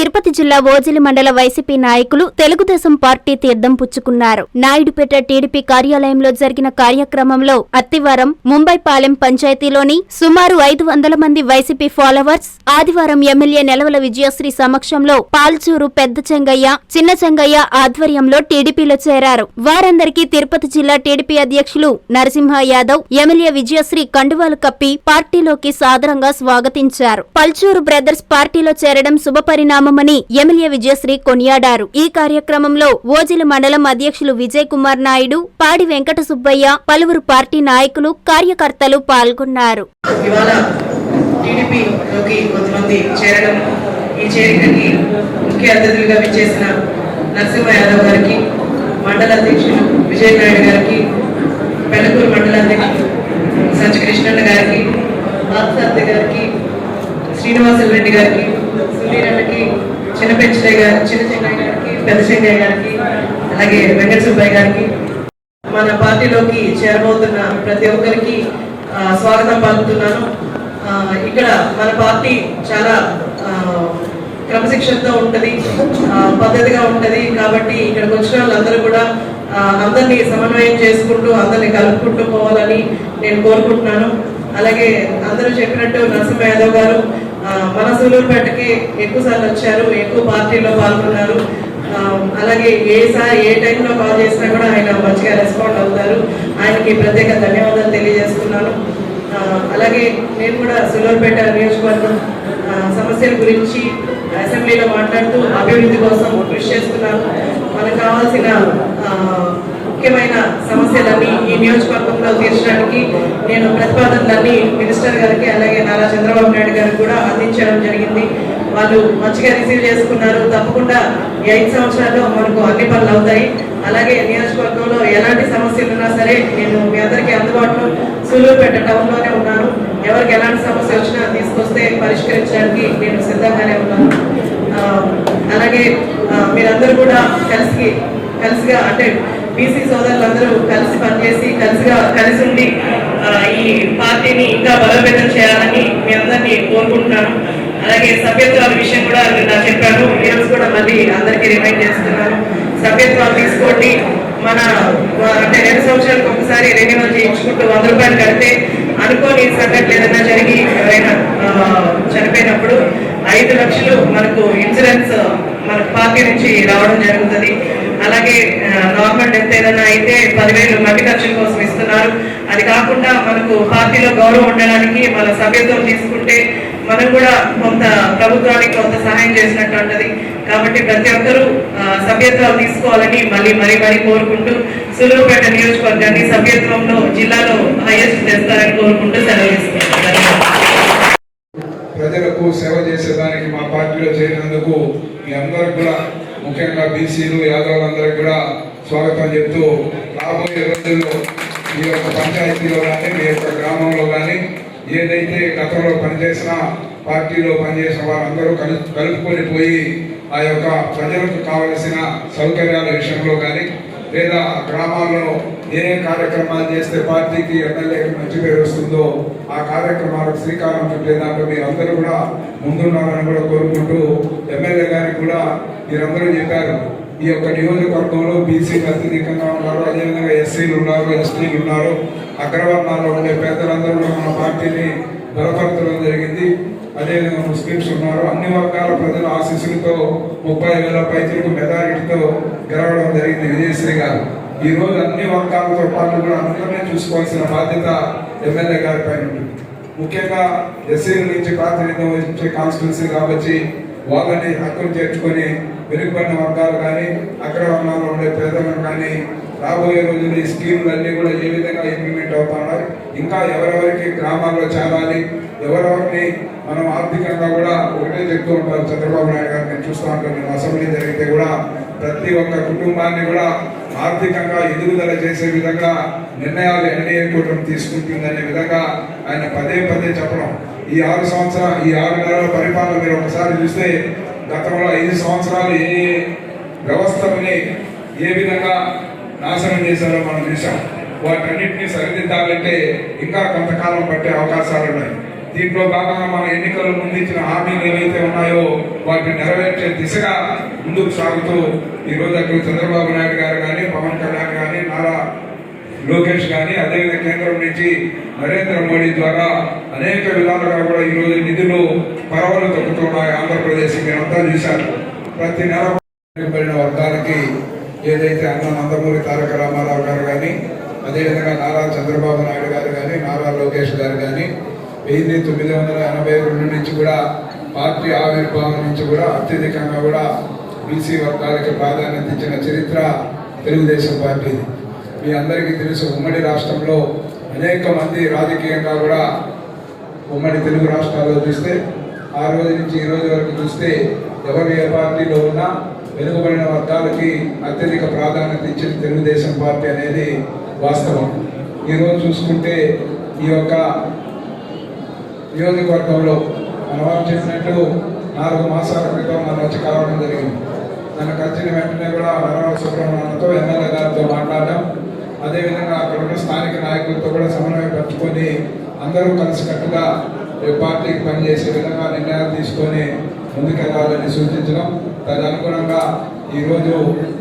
తిరుపతి జిల్లా ఓజిలి మండల వైసీపీ నాయకులు తెలుగుదేశం పార్టీ తీర్థం పుచ్చుకున్నారు. నాయుడుపేట టీడీపీ కార్యాలయంలో జరిగిన కార్యక్రమంలో అత్తివారం ముంబై పాలెం పంచాయతీలోని సుమారు ఐదు వందల మంది వైసీపీ ఫాలోవర్స్ ఆదివారం ఎమ్మెల్యే నెలవల విజయశ్రీ సమక్షంలో పాల్చూరు పెద్ద చెంగయ్య చిన్న చెంగయ్య ఆధ్వర్యంలో టీడీపీలో చేరారు. వారందరికీ తిరుపతి జిల్లా టీడీపీ అధ్యక్షులు నరసింహ యాదవ్ ఎమ్మెల్యే విజయశ్రీ కండువాలు కప్పి పార్టీలోకి సాదరంగా స్వాగతించారు. పల్చూరు బ్రదర్స్ పార్టీలో చేరడం శుభపరిణామమని ఎమ్మెల్యే విజయశ్రీ కొనియాడారు. ఈ కార్యక్రమంలో ఓజిలి మండలం అధ్యక్షులు విజయ్ కుమార్ నాయుడు పాడి వెంకట సుబ్బయ్య పలువురు పార్టీ నాయకులు కార్యకర్తలు పాల్గొన్నారు. నరసింహ యాదవ్ గారికి మండల అధ్యక్షులు విజయ్ నాయుడు గారికి పెళ్ళకూరు మండల అధ్యక్షులు గారికి గారికి శ్రీనివాసులు రెడ్డి గారికి చిన్న గారు చిన్న చెంగయ్య గారికి పెద్ద చెంగయ్య గారికి అలాగే వెంకట సుబ్బయ్య గారికి మన పార్టీలోకి చేరబోతున్న ప్రతి ఒక్కరికి స్వాగతం పలుకుతున్నాను. ఆ, ఇక్కడ మన పార్టీ చాలా క్రమశిక్షణతో ఉంటది పద్ధతిగా ఉంటది. కాబట్టి ఇక్కడికి వచ్చిన వాళ్ళందరూ కూడా అందరినీ సమన్వయం చేసుకుంటూ అందరినీ కలుపుకుంటూ పోవాలని నేను కోరుకుంటున్నాను. అలాగే అందరూ చెప్పినట్టు నరసింహ యాదవ్ గారు మన సూలూరుపేటకి ఎక్కువ సార్లు వచ్చారు ఎక్కువ పార్టీలో పాల్గొన్నారు. అలాగే ఏ సార్ ఏ టైంలో కాల్ చేసినా కూడా ఆయన మంచిగా రెస్పాండ్ అవుతారు. ఆయనకి ప్రత్యేక ధన్యవాదాలు తెలియజేస్తున్నాను. అలాగే నేను కూడా సులూరుపేట నియోజకవర్గం సమస్యల గురించి అసెంబ్లీలో మాట్లాడుతూ అభివృద్ధి కోసం కృషి చేస్తున్నాను. మనకు కావాల్సిన ముఖ్యమైన సమస్యలన్నీ ఈ నియోజకవర్గంలో తీర్చడానికి నేను ప్రతిపాదనలన్నీ మినిస్టర్ గారికి అలాగే నారా చంద్రబాబు నాయుడు గారికి కూడా అందించడం జరిగింది. వాళ్ళు మంచిగా రిసీవ్ చేసుకున్నారు. తప్పకుండా ఈ ఐదు సంవత్సరాల్లో మనకు అన్ని పనులు అవుతాయి. అలాగే నియోజకవర్గంలో ఎలాంటి సమస్యలు ఉన్నా సరే నేను మీ అందరికీ అందుబాటులో సూలూరుపేట టౌన్లోనే ఉన్నాను. ఎవరికి ఎలాంటి సమస్య వచ్చినా తీసుకొస్తే పరిష్కరించడానికి నేను సిద్ధంగానే ఉన్నాను. అలాగే మీరందరూ కూడా కలిసి కలిసిగా అంటే బీసీ సోదరులందరూ కలిసి పనిచేసి కలిసిగా కలిసి ఉండి ఈ పార్టీని ఇంకా బలోపేతం చేయాలని మీ అందరినీ కోరుకుంటున్నాను. అలాగే సభ్యత్వాల విషయం కూడా నా చెప్పాను ఈరోజు కూడా మళ్ళీ అందరికీ రిమైండ్ చేస్తున్నాను. సభ్యత్వాలు తీసుకోండి. మన అంటే రెండు సంవత్సరాలకు ఒకసారి రెన్యువల్ చేయించుకుంటూ వంద రూపాయలు కడితే అనుకోని సంఘటన ఏదైనా జరిగి ఎవరైనా చనిపోయినప్పుడు ఐదు లక్షలు మనకు ఇన్సూరెన్స్ మన పార్టీ నుంచి రావడం జరుగుతుంది. అలాగే నార్మల్ డెత్ ఏదైనా అయితే పదివేలు మట్టి ఖర్చుల కోసం ఇస్తున్నారు. అది కాకుండా మనకు పార్టీలో గౌరవం ఉండడానికి మన సభ్యత్వం తీసుకుంటే మనం కూడా కొంత ప్రభుత్వానికి కొంత సహాయం చేసినట్టు ఉంటుంది కాబట్టి ప్రతి ఒక్కరూ సభ్యత్వాలు తీసుకోవాలని మళ్ళీ మరీ మరీ కోరుకుంటూ సులువుపేట నియోజకవర్గాన్ని సభ్యత్వంలో జిల్లాలో హైయెస్ట్ తెస్తారని కోరుకుంటూ సెలవు తీసుకుంటాను ప్రజలకు సేవ చేసేదానికి మా పార్టీలో చేరినందుకు మీ అందరికి కూడా ముఖ్యంగా బీసీలు యాదవులందరికీ కూడా స్వాగతం చెప్తూ రాబోయే రోజుల్లో మీ యొక్క పంచాయతీలో కానీ మీ యొక్క గ్రామంలో కానీ ఏదైతే గతంలో పనిచేసిన పార్టీలో పనిచేసిన వారందరూ కలు కలుపుకొని పోయి ఆ యొక్క ప్రజలకు కావలసిన సౌకర్యాల విషయంలో కానీ లేదా గ్రామాల్లో ఏ ఏ కార్యక్రమాలు చేస్తే పార్టీకి ఎమ్మెల్యేకి మంచి పేరు వస్తుందో ఆ కార్యక్రమాలకు శ్రీకారం చుట్టే దాంట్లో మీరందరూ కూడా ముందున్నారని కూడా కోరుకుంటూ ఎమ్మెల్యే గారికి కూడా మీరందరూ చెప్పారు. ఈ యొక్క నియోజకవర్గంలో బీసీలు అత్యధికంగా ఉన్నారు. అదేవిధంగా ఎస్సీలు ఉన్నారు ఎస్టీలు ఉన్నారు. అగ్రవర్ణాల్లో ఉండే పేదలందరూ మన పార్టీని బలపరచడం జరిగింది. అదేవిధంగా ముస్లిమ్స్ ఉన్నారు. అన్ని వర్గాల ప్రజల ఆశీస్సులతో ముప్పై వేల పైతులకు మెజారిటీతో గెలవడం జరిగింది విజయశ్రీ గారు. ఈ రోజు అన్ని వర్గాలతో పాటు కూడా అందరినీ చూసుకోవాల్సిన బాధ్యత ఎమ్మెల్యే గారి పైన ఉంటుంది. ముఖ్యంగా ఎస్సీల నుంచి ప్రాతినిధ్యం వహించే కాన్స్టిట్యున్సీ కాబట్టి వాళ్ళని హక్కులు చేర్చుకొని వెనుకబడిన వర్గాలు కానీ అగ్ర ఉండే పేదలను కానీ రాబోయే రోజుల్లో ఈ స్కీములన్నీ కూడా ఏ విధంగా ఇంప్లిమెంట్ అవుతున్నాయి ఇంకా ఎవరెవరికి గ్రామాల్లో చేరాలి ఎవరెవరిని మనం ఆర్థికంగా కూడా ఒకటే చెప్తూ ఉంటారు చంద్రబాబు నాయుడు గారు నేను చూస్తూ ఉంటాను నేను అసెంబ్లీ జరిగితే కూడా ప్రతి ఒక్క కుటుంబాన్ని కూడా ఆర్థికంగా ఎదుగుదల చేసే విధంగా నిర్ణయాలు ఎన్డీఏ కూటమి తీసుకుంటుందనే విధంగా ఆయన పదే పదే చెప్పడం. ఈ ఆరు సంవత్సరాలు ఈ ఆరు నెలల పరిపాలన మీరు ఒకసారి చూస్తే గతంలో ఐదు సంవత్సరాలు ఏ ఏ వ్యవస్థలని ఏ విధంగా నాశనం చేశారో మనం చూసాం వాటన్నిటిని సరిదిద్దాలంటే ఇంకా కొంతకాలం పట్టే అవకాశాలు ఉన్నాయి. దీంట్లో భాగంగా మన ఎన్నికల ముందు ఇచ్చిన హామీలు ఏవైతే ఉన్నాయో వాటిని నెరవేర్చే దిశగా ముందుకు సాగుతూ ఈరోజు అక్కడ చంద్రబాబు నాయుడు గారు కానీ పవన్ కళ్యాణ్ కానీ నారా లోకేష్ కానీ అదేవిధంగా కేంద్రం నుంచి నరేంద్ర మోడీ ద్వారా అనేక విధాలుగా కూడా ఈ రోజు నిధులు పరవలు తగ్గుతున్నాయి ఆంధ్రప్రదేశ్ మీరంతా చూశారు ప్రతి నెల పడిన వర్గాలకి ఏదైతే అన్న నందమూరి తారక రామారావు గారు కానీ అదేవిధంగా నారా చంద్రబాబు నాయుడు గారు కానీ నారా లోకేష్ గారు కానీ వెయ్యి తొమ్మిది వందల ఎనభై రెండు నుంచి కూడా పార్టీ ఆవిర్భావం నుంచి కూడా అత్యధికంగా కూడా బీసీ వర్గాలకి ప్రాధాన్యత ఇచ్చిన చరిత్ర తెలుగుదేశం పార్టీది. మీ అందరికీ తెలుసు ఉమ్మడి రాష్ట్రంలో అనేక మంది రాజకీయంగా కూడా ఉమ్మడి తెలుగు రాష్ట్రాల్లో చూస్తే ఆ రోజు నుంచి ఈ రోజు వరకు చూస్తే ఎవరు ఏ పార్టీలో ఉన్నా వెనుకబడిన వర్గాలకి అత్యధిక ప్రాధాన్యత ఇచ్చిన తెలుగుదేశం పార్టీ అనేది వాస్తవం. ఈరోజు చూసుకుంటే ఈ యొక్క నియోజకవర్గంలో మన చేసినట్టు నాలుగు మాసాల క్రితం మన వచ్చి కలవడం జరిగింది. తనకు వచ్చిన వెంటనే కూడా నరవ సుబ్రహ్మణ్యంతో ఎమ్మెల్యే గారితో మాట్లాడడం అదేవిధంగా అక్కడ ఉన్న స్థానిక నాయకులతో కూడా సమన్వయపరుచుకొని అందరూ కలిసికట్టుగా ఈ పార్టీకి పనిచేసే విధంగా నిర్ణయాలు తీసుకొని ముందుకెళ్ళాలని సూచించడం. తదనుగుణంగా ఈరోజు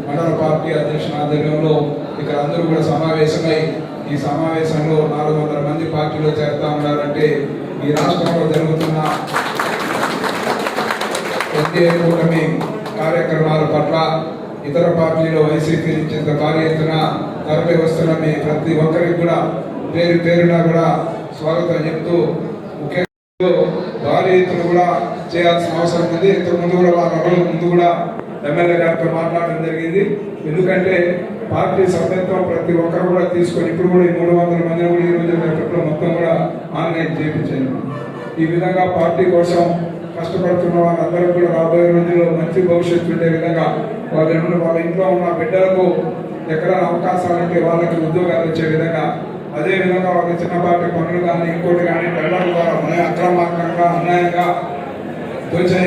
మండల పార్టీ అధ్యక్షుల ఆధ్వర్యంలో ఇక్కడ అందరూ కూడా సమావేశమై ఈ సమావేశంలో నాలుగు వందల మంది పార్టీలో చేరుతా ఉన్నారంటే ఈ రాష్ట్రంలో జరుగుతున్న ఎన్డీఏ కూటమి కార్యక్రమాల పట్ల ఇతర పార్టీలో వైసీపీ నుంచి భారీ ఎత్తున తరలి వస్తున్న మీ ప్రతి ఒక్కరికి కూడా పేరు పేరున కూడా స్వాగతం చెప్తూ ముఖ్యంగా భారీ ఎత్తున కూడా చేయాల్సిన అవసరం ఉంది. ఇంతకు ముందు కూడా వారం రోజుల ముందు కూడా ఎమ్మెల్యే గారితో మాట్లాడడం జరిగింది. ఎందుకంటే పార్టీ సభ్యత్వం ప్రతి ఒక్కరు కూడా తీసుకొని ఇప్పుడు కూడా ఈ మూడు వందల మంది కూడా ఈ రోజు మొత్తం కూడా ఆన్లైన్ చేయించాను ఈ విధంగా పార్టీ కోసం కష్టపడుతున్న వాళ్ళందరూ కూడా రాబోయే రోజుల్లో మంచి భవిష్యత్తు ఉండే విధంగా వాళ్ళ వాళ్ళ ఇంట్లో ఉన్న బిడ్డలకు ఎక్కడ అవకాశాలు ఉంటే వాళ్ళకి ఉద్యోగాలు వచ్చే విధంగా అదే విధంగా చిన్నపాటి పనులు కానీ ఇంకోటి కానీ పిల్లల ద్వారా అన్యాయ- అక్రమాత్మకంగా అన్యాయంగా వచ్చే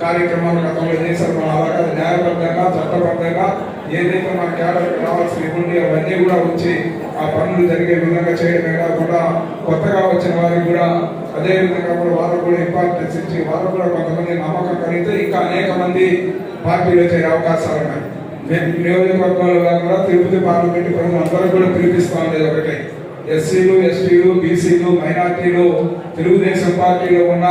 కార్యక్రమాలు గతంలో చేశారు? మన అలాగే న్యాయబద్ధంగా చట్టబద్ధంగా ఏదైతే మన కేడర్కి రావాల్సిన ఉండి అవన్నీ కూడా వచ్చి ఆ పనులు జరిగే విధంగా చేయడమే కాకుండా కొత్తగా వచ్చిన వారికి కూడా అదే విధంగా కూడా వాళ్ళకు కూడా ఇంపార్టెన్స్ ఇచ్చి వాళ్ళకు కూడా కొంతమంది నమ్మకం కలిగితే ఇంకా అనేక మంది పార్టీలో చేరే అవకాశాలు ఉన్నాయి. నియోజకవర్గంలో కూడా తిరుపతి పార్లమెంట్ ప్రజలు అందరూ కూడా పిలిపిస్తా ఉండేది ఒకటే. ఎస్సీలు ఎస్టీలు బీసీలు మైనార్టీలు తెలుగుదేశం పార్టీలో ఉన్న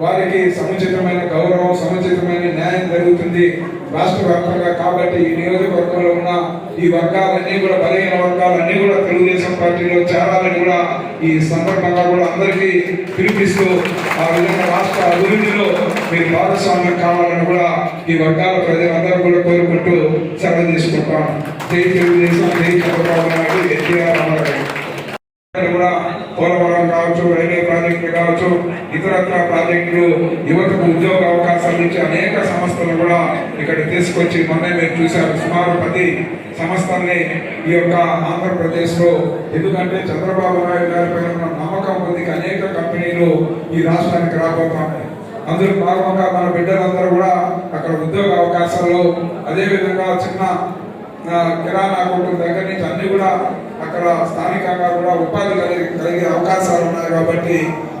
వారికి సముచితమైన గౌరవం సముచితమైన న్యాయం జరుగుతుంది. రాష్ట్ర వ్యాప్తంగా కాబట్టి ఈ నియోజకవర్గంలో ఉన్న ఈ వర్గాలన్నీ కూడా బలహీన వర్గాలన్నీ కూడా తెలుగుదేశం పార్టీలో చేరాలని కూడా ఈ సందర్భంగా కూడా అందరికీ పిలిపిస్తూ ఆ విధంగా రాష్ట్ర అభివృద్ధిలో మీరు భాగస్వామ్యం కావాలని కూడా ఈ వర్గాల ప్రజలందరూ కూడా కోరుకుంటూ సెలవు తీసుకుంటాం. జై తెలుగుదేశం జై చంద్రబాబు నాయుడు ఎన్టీఆర్ రామారావు కూడా పోలవరం కావచ్చు రైల్వే ప్రాజెక్టులు కావచ్చు ఇతరత్ర ప్రాజెక్టులు యువతకు ఉద్యోగ అవకాశాలు ఇచ్చే అనేక సంస్థలు కూడా ఇక్కడ తీసుకొచ్చి మొన్నే మీరు చూశారు. సుమారు ప్రతి సంస్థల్ని ఈ యొక్క ఆంధ్రప్రదేశ్లో ఎందుకంటే చంద్రబాబు నాయుడు గారి పైన ఉన్న నమ్మకం కొద్దిగా అనేక కంపెనీలు ఈ రాష్ట్రానికి రాబోతున్నాయి. అందులో భాగంగా మన బిడ్డలందరూ కూడా అక్కడ ఉద్యోగ అవకాశాలు అదేవిధంగా చిన్న కిరాణా కొట్టు దగ్గర నుంచి అన్ని కూడా అక్కడ స్థానికంగా కూడా ఉపాధి కలిగి కలిగే అవకాశాలు ఉన్నాయి కాబట్టి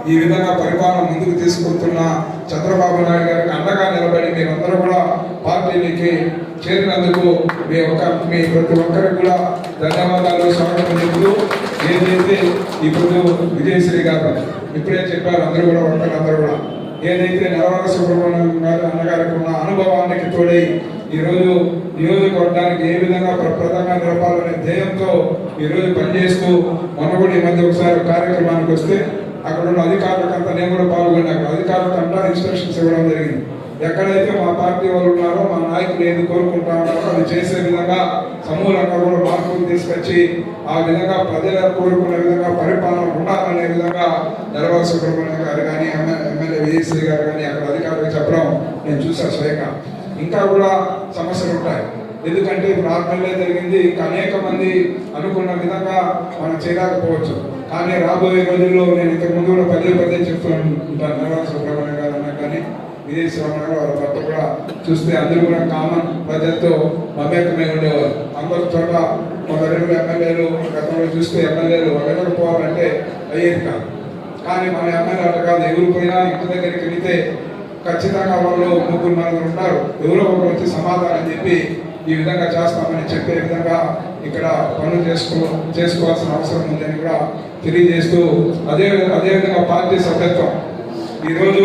ఈ విధంగా పరిపాలన ముందుకు తీసుకుంటున్న చంద్రబాబు నాయుడు గారికి అండగా నిలబడి మీరందరూ కూడా పార్టీకి చేరినందుకు మీ ఒక్క మీ ప్రతి ఒక్కరికి కూడా ధన్యవాదాలు స్వాగతం చెప్తూ ఏదైతే ఇప్పుడు విజయశ్రీ గారు ఇప్పుడే చెప్పారు అందరూ కూడా ఒక్కరందరూ కూడా. ఏదైతే నరవర సుబ్రహ్మణ్యం గారు అన్నగారికి ఉన్న అనుభవానికి తోడై ఈరోజు నియోజకవర్గానికి ఏ విధంగా ప్రప్రదంగా నిలపాలనే ధ్యేయంతో ఈరోజు పనిచేస్తూ మొన్న కూడా ఈ మధ్య ఒకసారి కార్యక్రమానికి వస్తే అక్కడ ఉన్న అధికారులకంతా నేను కూడా పాల్గొన్నాను అధికారులకంతా ఇన్స్ట్రక్షన్స్ ఇవ్వడం జరిగింది. ఎక్కడైతే మా పార్టీ వాళ్ళు ఉన్నారో మా నాయకులు ఏది కోరుకుంటా ఉన్నారో అది చేసే విధంగా సమూలంగా కూడా మార్పులు తీసుకొచ్చి ఆ విధంగా ప్రజల కోరుకున్న విధంగా పరిపాలన ఉండాలనే విధంగా నెలవాల సుబ్రహ్మణ్యం గారు కానీ ఎమ్మెల్యే విజయశ్రీ గారు కానీ అక్కడ అధికారులకు చెప్పడం నేను చూసా స్వయంగా ఇంకా కూడా సమస్యలు ఉంటాయి. ఎందుకంటే ఇప్పుడు ఆర్మల్లే జరిగింది ఇంకా అనేక మంది అనుకున్న విధంగా మనం చేయలేకపోవచ్చు. కానీ రాబోయే రోజుల్లో నేను ఇంతకు ముందు కూడా పదే పదే చెప్తూ ఉంటాను నిర్మలా సుబ్రహ్మణ్యం గారు అన్నా కానీ విదేశీ రమణ వాళ్ళ భర్త కూడా చూస్తే అందరూ కూడా కామన్ ప్రజలతో మమేకమై ఉండేవారు. అందరి చోట ఒక రెండు ఎమ్మెల్యేలు గతంలో చూస్తే ఎమ్మెల్యేలు ఒకరికి పోవాలంటే అయ్యేది కాదు. కానీ మన ఎమ్మెల్యే అట్లా కాదు ఎవరు పోయినా ఇంటి దగ్గరికి వెళితే ఖచ్చితంగా వాళ్ళు ముగ్గురు నలుగురు ఉన్నారు. ఎవరో ఒకరు వచ్చి సమాధానం చెప్పి ఈ విధంగా చేస్తామని చెప్పే విధంగా ఇక్కడ పనులు చేసుకో చేసుకోవాల్సిన అవసరం ఉందని కూడా తెలియజేస్తూ అదే అదేవిధంగా పార్టీ సభ్యత్వం. ఈరోజు